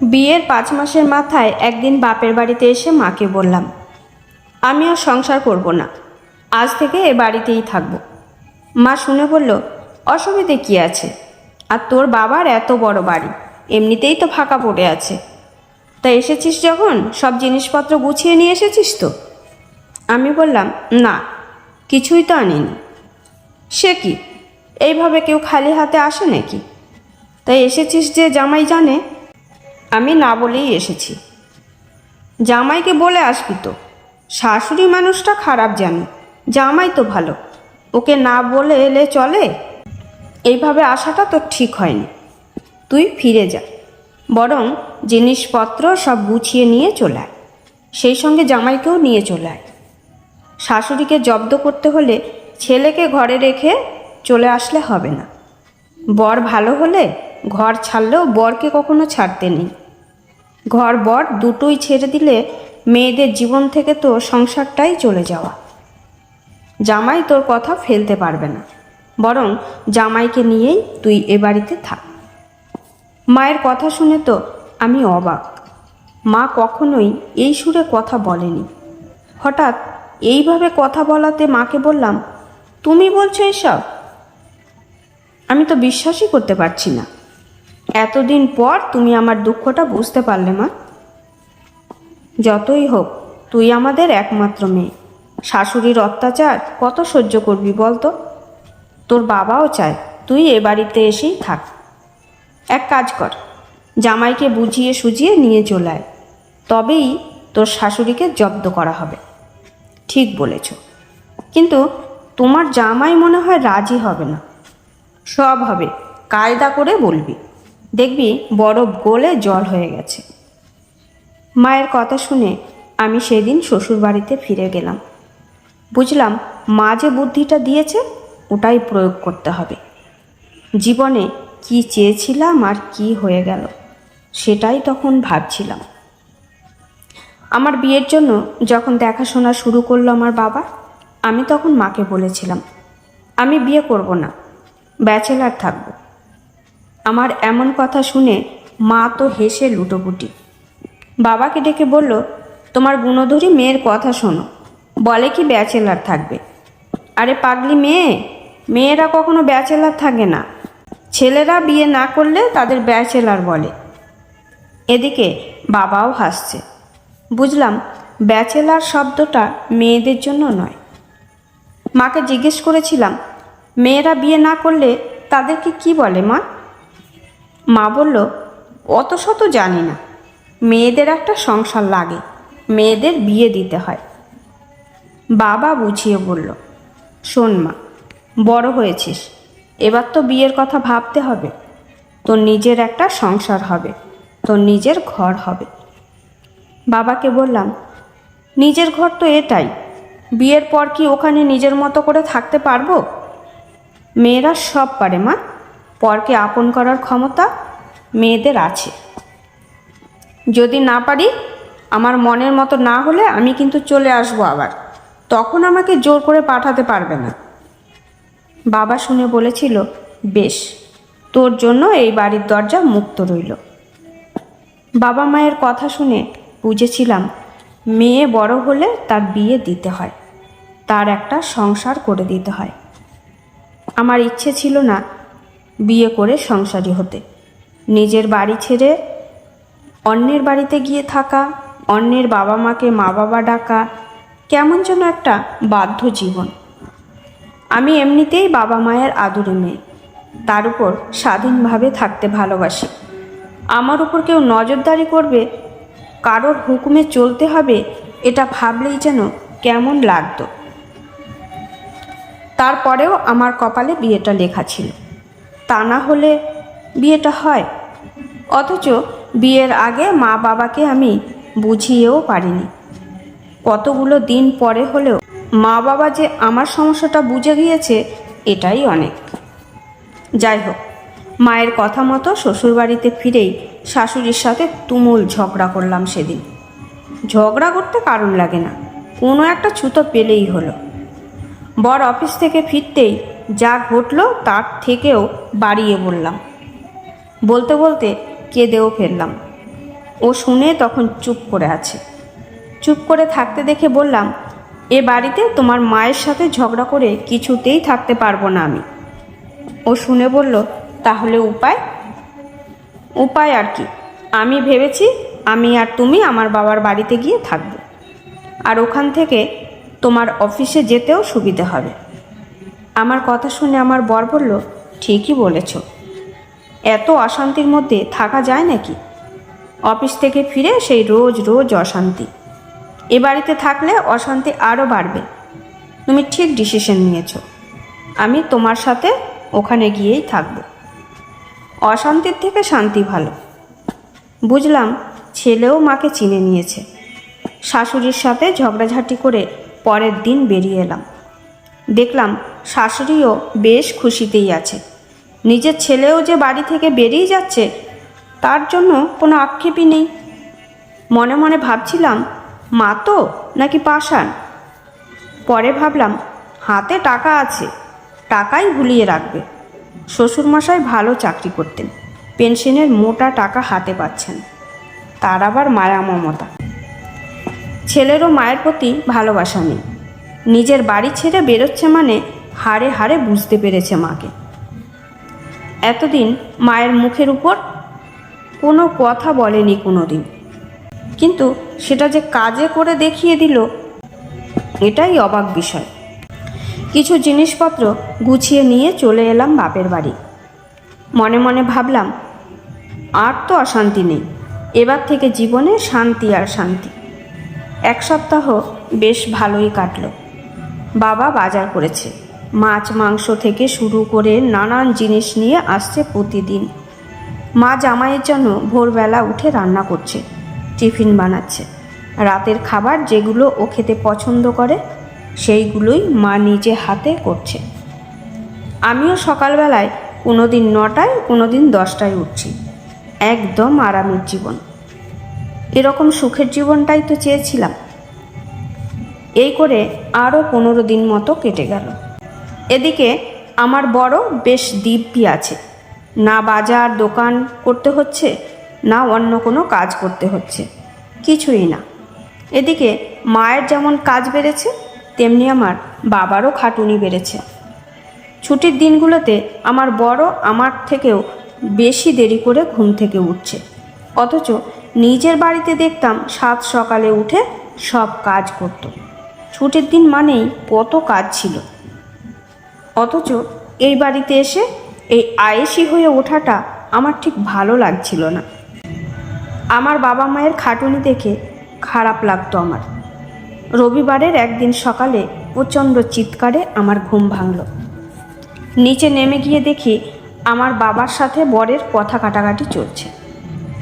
বিয়ের পাঁচ মাসের মাথায় একদিন বাপের বাড়িতে এসে মাকে বললাম আমি আর সংসার করব না, আজ থেকে এ বাড়িতেই থাকব। মা শুনে বলল, অসুবিধে কি আছে? আর তোর বাবার এত বড় বাড়ি, এমনিতেই তো ফাঁকা পড়ে আছে। তা এসেছিস যখন, সব জিনিসপত্র গুছিয়ে নিয়ে এসেছিস তো? আমি বললাম, না, কিছুই তো আনিনি। সে কি? এইভাবে কেউ খালি হাতে আসে নাকি? তাই এসেছিস যে জামাই জানে আমি না বলেই এসেছি। জামাইকে বলে আসবি তো। শাশুড়ি মানুষটা খারাপ জানে, জামাই তো ভালো। ওকে না বলে এলে চলে? এইভাবে আসাটা তো ঠিক হয়নি। তুই ফিরে যা। বরং জিনিসপত্র সব গুছিয়ে নিয়ে চলে আয়। সেই সঙ্গে জামাইকেও নিয়ে চলে আয়। শাশুড়িকে জব্দ করতে হলে ছেলেকে ঘরে রেখে চলে আসলে হবে না। বর ভালো হলে ঘর ছাড়লেও বরকে কখনো ছাড়তে নেই। ঘর বর দুটোই ছেড়ে দিলে মেয়েদের জীবন থেকে তো সংসারটাই চলে যাওয়া। জামাই তোর কথা ফেলতে পারবে না, বরং জামাইকে নিয়েই তুই এ বাড়িতে থাক। মায়ের কথা শুনে তো আমি অবাক। মা কখনোই এই সুরে কথা বলেনি। হঠাৎ এইভাবে কথা বলাতে মাকে বললাম, তুমি বলছো এসব? আমি তো বিশ্বাসই করতে পারছি না। এতদিন পর তুমি আমার দুঃখটা বুঝতে পারলে, মা। যতই হোক, তুই আমাদের একমাত্র মেয়ে। শাশুড়ির অত্যাচার কত সহ্য করবি বলতো তোর বাবাও চায় তুই এ বাড়িতে এসেই থাক। এক কাজ কর, জামাইকে বুঝিয়ে সুজিয়ে নিয়ে চলে আয়। তবেই তোর শাশুড়িকে জব্দ করা হবে। ঠিক বলেছ। কিন্তু তোমার জামাই মনে হয় রাজি হবে না। সব হবে, কায়দা করে বলবি। দেখবি বরফ গলে জল হয়ে গেছে। মায়ের কথা শুনে আমি সেদিন শ্বশুর বাড়িতে ফিরে গেলাম। বুঝলাম মা যে বুদ্ধিটা দিয়েছে, ওটাই প্রয়োগ করতে হবে। জীবনে কি চেয়েছিলাম আর কি হয়ে গেল, সেটাই তখন ভাবছিলাম। আমার বিয়ের জন্য যখন দেখাশোনা শুরু করল আমার বাবা, আমি তখন মাকে বলেছিলাম, আমি বিয়ে করব না, ব্যাচেলার থাকব। আমার এমন কথা শুনে মা তো হেসে লুটোপুটি। বাবাকে ডেকে বলল, তোমার গুণধরী মেয়ের কথা শোনো। বলে কি ব্যাচেলার থাকবে? আরে পাগলি মেয়ে, মেয়েরা কখনো ব্যাচেলার থাকে না। ছেলেরা বিয়ে না করলে তাদের ব্যাচেলার বলে। এদিকে বাবাও হাসছে। বুঝলাম, ব্যাচেলার শব্দটা মেয়েদের জন্য নয়। মাকে জিজ্ঞেস করেছিলাম, মেয়েরা বিয়ে না করলে তাদেরকে কি বলে মা? মা বলল, অত শত জানি না। মেয়েদের একটা সংসার লাগে, মেয়েদের বিয়ে দিতে হয়। বাবা বুঝিয়ে বলল, শোন মা, বড় হয়েছিস, এবার তো বিয়ের কথা ভাবতে হবে। তোর নিজের একটা সংসার হবে, তোর নিজের ঘর হবে। বাবাকে বললাম, নিজের ঘর তো এটাই, বিয়ের পর কি ওখানে নিজের মতো করে থাকতে পারব? মেয়েরা সব পারে মা পরকে আপন করার ক্ষমতা মেয়েদের আছে। যদি না পারি, আমার মনের মতো না হলে আমি কিন্তু চলে আসব আবার। তখন আমাকে জোর করে পাঠাতে পারবে না। বাবা শুনে বলেছিল, বেশ, তোর জন্য এই বাড়ির দরজা মুক্ত রইল। বাবা মায়ের কথা শুনে বুঝেছিলাম, মেয়ে বড় হলে তার বিয়ে দিতে হয়, তার একটা সংসার করে দিতে হয়। আমার ইচ্ছে ছিল না বিয়ে করে সংসারী হতে। নিজের বাড়ি ছেড়ে অন্যের বাড়িতে গিয়ে থাকা, অন্যের বাবা মাকে মা বাবা ডাকা, কেমন যেন একটা বাধ্য জীবন। আমি এমনিতেই বাবা মায়ের আদুরে মেয়ে। তার উপর স্বাধীনভাবে থাকতে ভালোবাসি। আমার উপর কেউ নজরদারি করবে, কারোর হুকুমে চলতে হবে, এটা ভাবলেই যেন কেমন লাগতো। তারপরেও আমার কপালে বিয়েটা লেখা ছিল। তা না হলে বিয়েটা হয়। অথচ বিয়ের আগে মা বাবাকে আমি বুঝিয়েও পারিনি। কতগুলো দিন পরে হলেও মা বাবা যে আমার সমস্যাটা বুঝে গিয়েছে, এটাই অনেক। যাই হোক, মায়ের কথা মতো শ্বশুরবাড়িতে ফিরেই শাশুড়ির সাথে তুমুল ঝগড়া করলাম সেদিন। ঝগড়া করতে কারণ লাগে না, কোনো একটা ছুতো পেলেই হলো। বর অফিস থেকে ফিরতেই যা ঘটলো তার থেকেও বাড়িয়ে বললাম। বলতে বলতে কেঁদেও ফেললাম। ও শুনে তখন চুপ করে আছে। চুপ করে থাকতে দেখে বললাম, এ বাড়িতে তোমার মায়ের সাথে ঝগড়া করে কিছুতেই থাকতে পারব না আমি। ও শুনে বলল, তাহলে উপায়? উপায় আর কি। আমি ভেবেছি আমি আর তুমি আমার বাবার বাড়িতে গিয়ে থাকব। আর ওখান থেকে তোমার অফিসে যেতেও সুবিধে হবে। আমার কথা শুনে আমার বর বলল, ঠিকই বলেছ। এত অশান্তির মধ্যে থাকা যায় নাকি? অফিস থেকে ফিরে সেই রোজ রোজ অশান্তি। এ বাড়িতে থাকলে অশান্তি আরও বাড়বে। তুমি ঠিক ডিসিশন নিয়েছো। আমি তোমার সাথে ওখানে গিয়েই থাকব। অশান্তির থেকে শান্তি ভালো। বুঝলাম ছেলেও মাকে চিনে নিয়েছে। শাশুড়ির সাথে ঝগড়াঝাটি করে পরের দিন বেরিয়ে এলাম। দেখলাম শাশুড়িও বেশ খুশিতেই আছে। নিজের ছেলেও যে বাড়ি থেকে বেরিয়ে যাচ্ছে, তার জন্য কোনো আক্ষেপই নেই। মনে মনে ভাবছিলাম, মা তো নাকি পাষাণ? পরে ভাবলাম, হাতে টাকা আছে, টাকাই ভুলিয়ে রাখবে। শ্বশুরমশাই ভালো চাকরি করতেন, পেনশনের মোটা টাকা হাতে পাচ্ছেন। তার আবার মায়া মমতা। ছেলেরও মায়ের প্রতি ভালোবাসা নেই। নিজের বাড়ি ছেড়ে বেরোচ্ছে মানে হাড়ে হাড়ে বুঝতে পেরেছে মাকে। এতদিন মায়ের মুখের উপর কোনো কথা বলেনি কোনো দিন কিন্তু সেটা যে কাজে করে দেখিয়ে দিল, এটাই অবাক বিষয়। কিছু জিনিসপত্র গুছিয়ে নিয়ে চলে এলাম বাপের বাড়ি। মনে মনে ভাবলাম, আর তো অশান্তি নেই, এবার থেকে জীবনে শান্তি আর শান্তি। এক সপ্তাহ বেশ ভালোই কাটলো। বাবা বাজার করেছে। মাছ, মাংস থেকে শুরু করে নানান জিনিস নিয়ে আসছে প্রতিদিন। মা জামাইয়ের জন্য ভোরবেলা উঠে রান্না করছে, টিফিন বানাচ্ছে। রাতের খাবার যেগুলো ও খেতে পছন্দ করে, সেইগুলোই মা নিজে হাতে করছে। আমিও সকালবেলায় কোনো দিন নটায় কোনো দিন দশটায় উঠছি। একদম আরামের জীবন। এরকম সুখের জীবনটাই তো চেয়েছিলাম। এই করে আরও পনেরো দিন মতো কেটে গেল। এদিকে আমার বড় বেশ দিব্যি আছে। না বাজার, দোকান করতে হচ্ছে, না অন্য কোনো কাজ করতে হচ্ছে। কিছুই না। এদিকে মায়ের যেমন কাজ বেড়েছে, তেমনি আমার বাবারও খাটুনি বেড়েছে। ছুটির দিনগুলোতে আমার বড় আমার থেকেও বেশি দেরি করে ঘুম থেকে উঠছে। অথচ নিজের বাড়িতে দেখতাম সাত সকালে উঠে সব কাজ করত। ছুটির দিন মানেই কত কাজ ছিল। অথচ এই বাড়িতে এসে এই আয়েসি হয়ে ওঠাটা আমার ঠিক ভালো লাগছিল না। আমার বাবা মায়ের খাটুনি দেখে খারাপ লাগতো আমার। রবিবারের একদিন সকালে প্রচণ্ড চিৎকারে আমার ঘুম ভাঙল। নিচে নেমে গিয়ে দেখি আমার বাবার সাথে বরের কথা কাটাকাটি চলছে।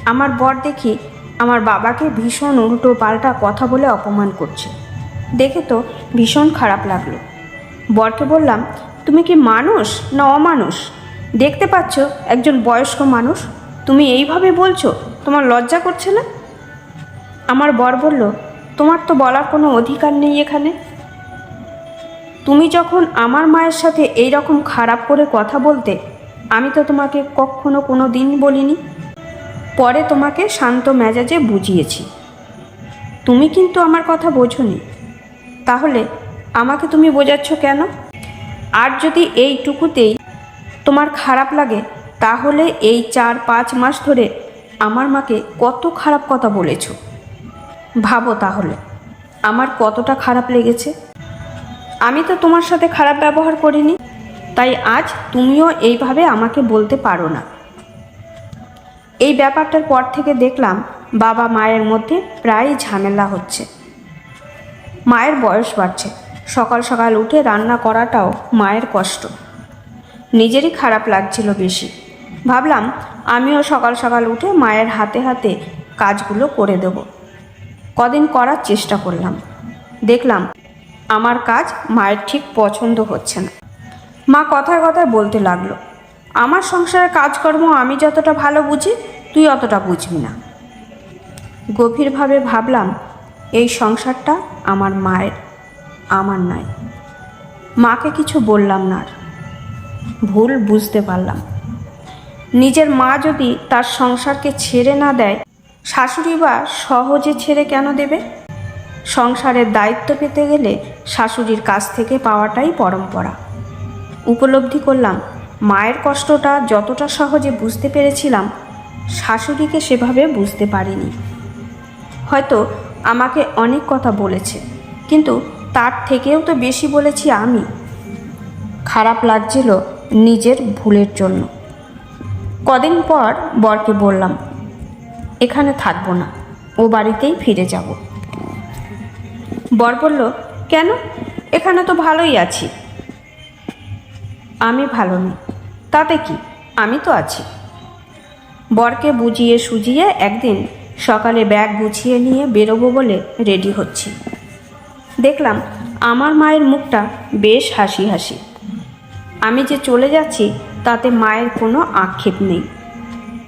আমার বর দেখি আমার বাবাকে ভীষণ উল্টো পাল্টা কথা বলে অপমান করছে। দেখে তো ভীষণ খারাপ লাগল। বরকে বললাম তুমি কি মানুষ না অমানুষ? দেখতে পাচ্ছ একজন বয়স্ক মানুষ। তুমি এইভাবে বলছো, তোমার লজ্জা করছে না? আমার বর বলল, তোমার তো বলার কোনো অধিকার নেই এখানে। তুমি যখন আমার মায়ের সাথে এই রকম খারাপ করে কথা বলতে, আমি তো তোমাকে কখনো কোনো দিন বলিনি। পরে তোমাকে শান্ত মেজাজে বুঝিয়েছি। তুমি কিন্তু আমার কথা বোঝনি। তাহলে আমাকে তুমি বোঝাচ্ছ কেন? আর যদি এইটুকুতেই তোমার খারাপ লাগে, তাহলে এই চার পাঁচ মাস ধরে আমার মাকে কত খারাপ কথা বলেছ। ভাবো তাহলে, আমার কতটা খারাপ লেগেছে। আমি তো তোমার সাথে খারাপ ব্যবহার করিনি, তাই আজ তুমিও এইভাবে আমাকে বলতে পারো না। এই ব্যাপারটার পর থেকে দেখলাম বাবা মায়ের মধ্যে প্রায় ঝামেলা হচ্ছে। মায়ের বয়স বাড়ছে। সকাল সকাল উঠে রান্না করাটাও মায়ের কষ্ট। নিজেরই খারাপ লাগছিল বেশি। ভাবলাম আমিও সকাল সকাল উঠে মায়ের হাতে হাতে কাজগুলো করে দেব। কদিন করার চেষ্টা করলাম। দেখলাম আমার কাজ মায়ের ঠিক পছন্দ হচ্ছে না। মা কথায় কথায় বলতে লাগল, আমার সংসারের কাজকর্ম আমি যতটা ভালো বুঝি, তুই অতটা বুঝবি না। গভীরভাবে ভাবলাম, এই সংসারটা আমার মায়ের। আমার নয় মাকে কিছু বললাম না আর। ভুল বুঝতে পারলাম। নিজের মা যদি তার সংসারকে ছেড়ে না দেয়, শাশুড়ি বা সহজে ছেড়ে কেন দেবে? সংসারের দায়িত্ব পেতে গেলে শাশুড়ির কাছ থেকে পাওয়াটাই পরম্পরা। উপলব্ধি করলাম, মায়ের কষ্টটা যতটা সহজে বুঝতে পেরেছিলাম, শাশুড়িকে সেভাবে বুঝতে পারিনি। হয়তো আমাকে অনেক কথা বলেছে, কিন্তু তার থেকেও তো বেশি বলেছি আমি। খারাপ লাগছিল নিজের ভুলের জন্য। কদিন পর বরকে বললাম, এখানে থাকব না, ও বাড়িতেই ফিরে যাব। বর বলল, কেন? এখানে তো ভালোই আছি। আমি ভালো নেই, তাতে কি? আমি তো আছি। বরকে বুঝিয়ে সুজিয়ে একদিন সকালে ব্যাগ গুছিয়ে নিয়ে বেরোবো বলে রেডি হচ্ছি। দেখলাম আমার মায়ের মুখটা বেশ হাসি হাসি। আমি যে চলে যাচ্ছি, তাতে মায়ের কোনো আক্ষেপ নেই।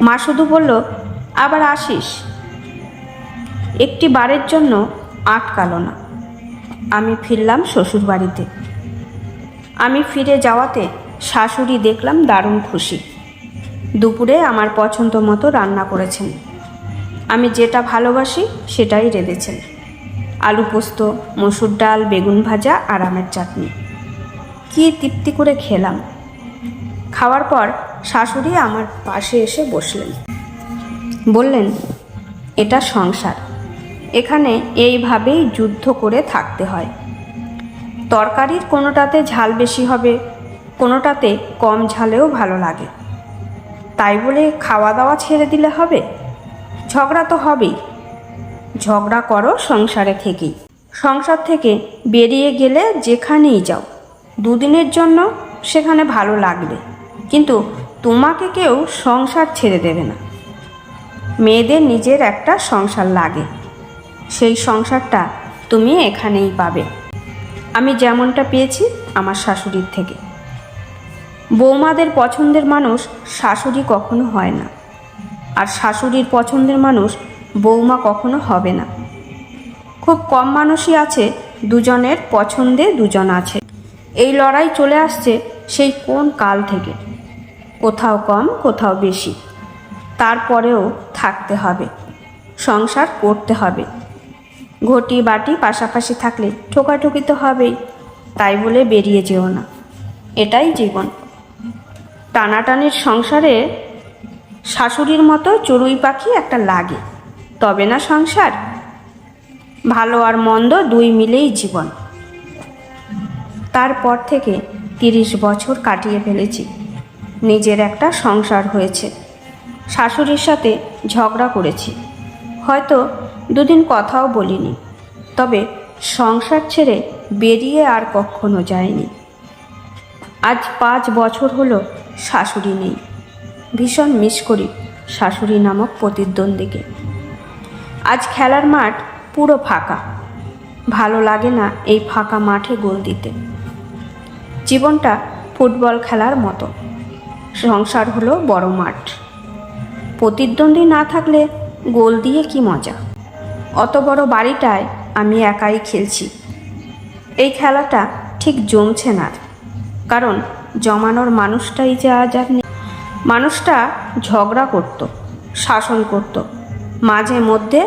মা শুধু বলল, আবার আসিস? একটি বারের জন্য আটকালো না। আমি ফিরলাম শ্বশুর বাড়িতে আমি ফিরে যাওয়াতে শাশুড়ি দেখলাম দারুণ খুশি। দুপুরে আমার পছন্দ মতো রান্না করেছেন। আমি যেটা ভালোবাসি, সেটাই রেঁধেছেন। আলু পোস্ত, মসুর ডাল, বেগুন ভাজা আর আমের চাটনি। কি তৃপ্তি করে খেলাম। খাওয়ার পর শাশুড়ি আমার পাশে এসে বসলেন। বললেন, এটা সংসার। এখানে এইভাবেই যুদ্ধ করে থাকতে হয়। তরকারির কোনোটাতে ঝাল বেশি হবে, কোনোটাতে কম ঝালেও ভালো লাগে। তাই বলে খাওয়া দাওয়া ছেড়ে দিলে হবে? ঝগড়া তো হবেই। ঝগড়া করো সংসারে থেকেই। সংসার থেকে বেরিয়ে গেলে যেখানেই যাও, দুদিনের জন্য সেখানে ভালো লাগবে। কিন্তু তোমাকে কেউ সংসার ছেড়ে দেবে না। মেয়েদের নিজের একটা সংসার লাগে। সেই সংসারটা তুমি এখানেই পাবে। আমি যেমনটা পেয়েছি আমার শাশুড়ির থেকে। বৌমাদের পছন্দের মানুষ শাশুড়ি কখনো হয় না। আর শাশুড়ির পছন্দের মানুষ বৌমা কখনো হবে না। খুব কম মানুষই আছে, দুজনের পছন্দে দুজন আছে। এই লড়াই চলে আসছে সেই কোন কাল থেকে। কোথাও কম, কোথাও বেশি। তারপরেও থাকতে হবে, সংসার করতে হবে। ঘটি বাটি পাশাপাশি থাকলে ঠোকাঠুকি তো হবেই, তাই বলে বেরিয়ে যেও না। এটাই জীবন। টানাটানির সংসারে শাশুড়ির মতো চড়ুই পাখি একটা লাগে। তবে না সংসার? ভালো আর মন্দ দুই মিলেই জীবন। তারপর থেকে তিরিশ বছর কাটিয়ে ফেলেছি। নিজের একটা সংসার হয়েছে। শাশুড়ির সাথে ঝগড়া করেছি। হয়তো দুদিন কথাও বলিনি। তবে সংসার ছেড়ে বেরিয়ে আর কখনো যায়নি আজ পাঁচ বছর হলো শাশুড়ি নেই। ভীষণ মিস করি শাশুড়ি নামক প্রতিদ্বন্দ্বীকে। আজ খেলার মাঠ পুরো ফাঁকা। ভালো লাগে না এই ফাঁকা মাঠে গোল দিতে। জীবনটা ফুটবল খেলার মতো। সংসার হলো বড় মাঠ। প্রতিদ্বন্দ্বী না থাকলে গোল দিয়ে কি মজা? অত বড় বাড়িটায় আমি একাই খেলছি। এই খেলাটা ঠিক জমছে না। কারণ জমানোর মানুষটাই যে নেই। মানুষটা ঝগড়া করত, শাসন করত মাঝে মধ্যে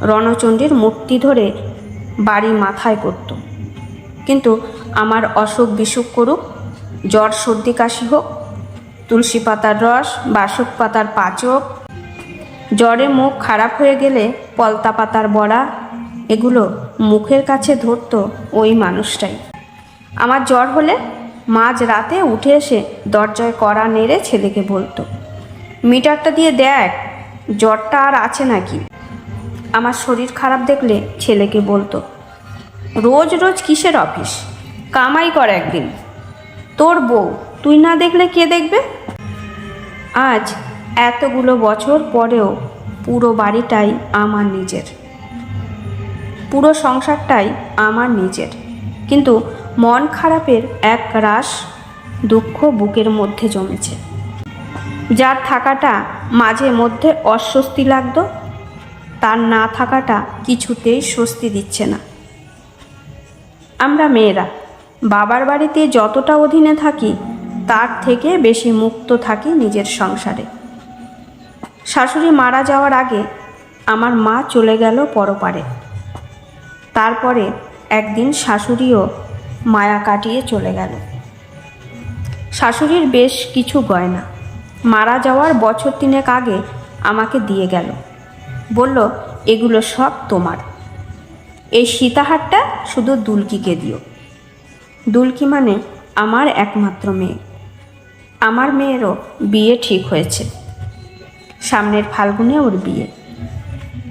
রণচণ্ডীর মূর্তি ধরে বাড়ি মাথায় করত। কিন্তু আমার অসুখ বিসুখ করুক, জ্বর সর্দি কাশি হোক, তুলসী পাতার রস, বাসক পাতার পাচক, জ্বরে মুখ খারাপ হয়ে গেলে পলতা পাতার বড়া, এগুলো মুখের কাছে ধরতো ওই মানুষটাই। আমার জ্বর হলে মাঝ রাতে উঠে এসে দরজায় কড়া নেড়ে ছেলেকে বলতো, মিটারটা দিয়ে দেখ জ্বরটা আর আছে নাকি? আমার শরীর খারাপ দেখলে ছেলেকে বলতো, রোজ রোজ কিসের অফিস? কামাই কর একদিন। তোর বউ, তুই না দেখলে কে দেখবে? আজ এতগুলো বছর পরেও পুরো বাড়িটাই আমার নিজের। পুরো সংসারটাই আমার নিজের। কিন্তু মন খারাপের এক রাস দুঃখ বুকের মধ্যে জমেছে। যার থাকাটা মাঝে মধ্যে অস্বস্তি লাগতো। তার না থাকাটা কিছুতেই স্বস্তি দিচ্ছে না। আমরা মেয়েরা, বাবার বাড়িতে যতটা অধীনে থাকি, তার থেকে বেশি মুক্ত থাকি নিজের সংসারে। শাশুড়ি মারা যাওয়ার আগে আমার মা চলে গেল পরপারে। তারপরে একদিন শাশুড়িও মায়া কাটিয়ে চলে গেল। শাশুড়ির বেশ কিছু গয়না। মারা যাওয়ার বছর তিনেক আগে আমাকে দিয়ে গেল। বলল, এগুলো সব তোমার। এই সীতাহারটা শুধু দুলকিকে দিও। দুলকি মানে আমার একমাত্র মেয়ে। আমার মেয়েরও বিয়ে ঠিক হয়েছে। সামনের ফাল্গুনে ওর বিয়ে।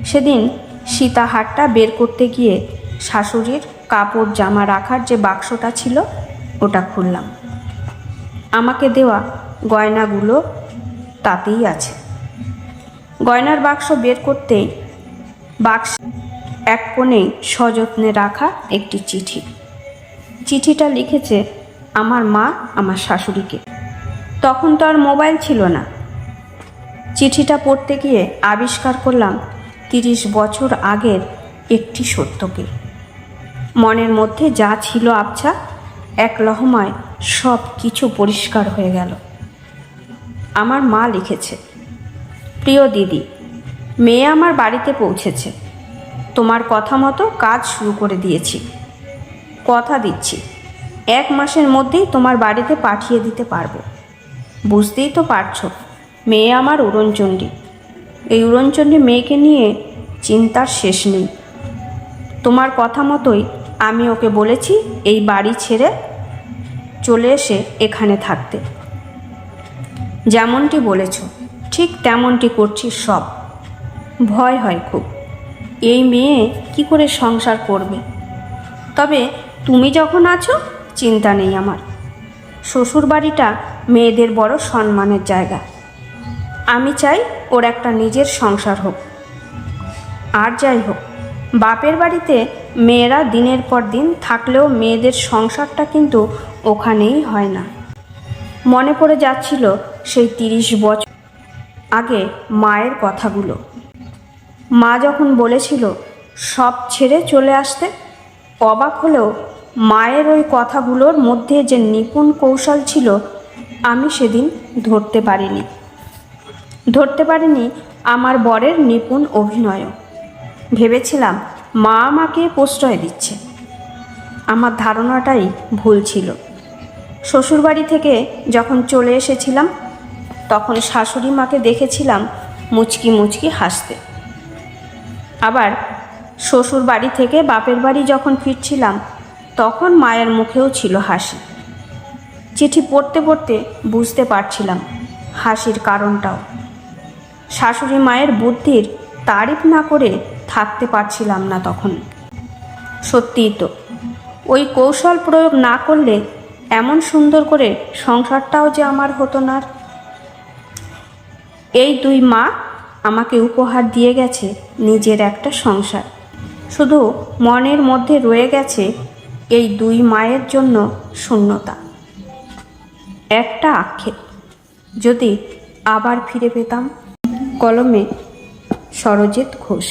সেদিন সীতাহারটা বের করতে গিয়ে শাশুড়ির কাপড় জামা রাখার যে বাক্সটা ছিল, ওটা খুললাম। আমাকে দেওয়া গয়নাগুলো তাতেই আছে। গয়নার বাক্স বের করতেই বাক্স এক কোণেই সযত্নে রাখা একটি চিঠি। চিঠিটা লিখেছে আমার মা আমার শাশুড়িকে। তখন তো আর মোবাইল ছিল না। চিঠিটা পড়তে গিয়ে আবিষ্কার করলাম তিরিশ বছর আগের একটি সত্যকে। মনের মধ্যে যা ছিল আবছা, এক লহমায় সব কিছু পরিষ্কার হয়ে গেল। আমার মা লিখেছে। প্রিয় দিদি, মেয়ে আমার বাড়িতে পৌঁছেছে। তোমার কথা মতো কাজ শুরু করে দিয়েছি। কথা দিচ্ছি। এক মাসের মধ্যেই তোমার বাড়িতে পাঠিয়ে দিতে পারব। বুঝতেই তো পারছ, মেয়ে আমার উড়নচণ্ডী। এই উড়নচণ্ডী মেয়েকে নিয়ে চিন্তার শেষ নেই। তোমার কথা মতোই আমি ওকে বলেছি এই বাড়ি ছেড়ে চলে এসে এখানে থাকতে। যেমনটি বলেছ, ঠিক তেমনটি করছি সব। ভয় হয় খুব। এই মেয়ে কি করে সংসার করবে? তবে তুমি যখন আছো, চিন্তা নেই আমার। শ্বশুর বাড়িটা মেয়েদের বড় সম্মানের জায়গা। আমি চাই ওর একটা নিজের সংসার হোক। আর যাই হোক, বাপের বাড়িতে মেয়েরা দিনের পর দিন থাকলেও মেয়েদের সংসারটা কিন্তু ওখানেই হয় না। মনে পড়ে যাচ্ছিল সেই তিরিশ বছর আগে মায়ের কথাগুলো। মা যখন বলেছিল সব ছেড়ে চলে আসতে, অবাক হলেও মায়ের ওই কথাগুলোর মধ্যে যে নিপুণ কৌশল ছিল, আমি সেদিন ধরতে পারিনি। ধরতে পারিনি আমার বরের নিপুণ অভিনয়ও। ভেবেছিলাম মা আমাকে প্রশ্রয় দিচ্ছে। আমার ধারণাটাই ভুল ছিল। শ্বশুরবাড়ি থেকে যখন চলে এসেছিলাম, তখন শাশুড়ি মাকে দেখেছিলাম মুচকি মুচকি হাসতে। আবার শ্বশুর বাড়ি থেকে বাপের বাড়ি যখন ফিরছিলাম, তখন মায়ের মুখেও ছিল হাসি। চিঠি পড়তে পড়তে বুঝতে পারছিলাম হাসির কারণটাও। শাশুড়ি মায়ের বুদ্ধির তারিফ না করে থাকতে পারছিলাম না তখন। সত্যিই তো, ওই কৌশল প্রয়োগ না করলে এমন সুন্দর করে সংসারটাও যে আমার হতো না। এই দুই মা আমাকে উপহার দিয়ে গেছে নিজের একটা সংসার। শুধু মনের মধ্যে রয়ে গেছে এই দুই মায়ের জন্য শূন্যতা। একটা আক্ষেপ, যদি আবার ফিরে পেতাম। কলমে সরজিৎ ঘোষ।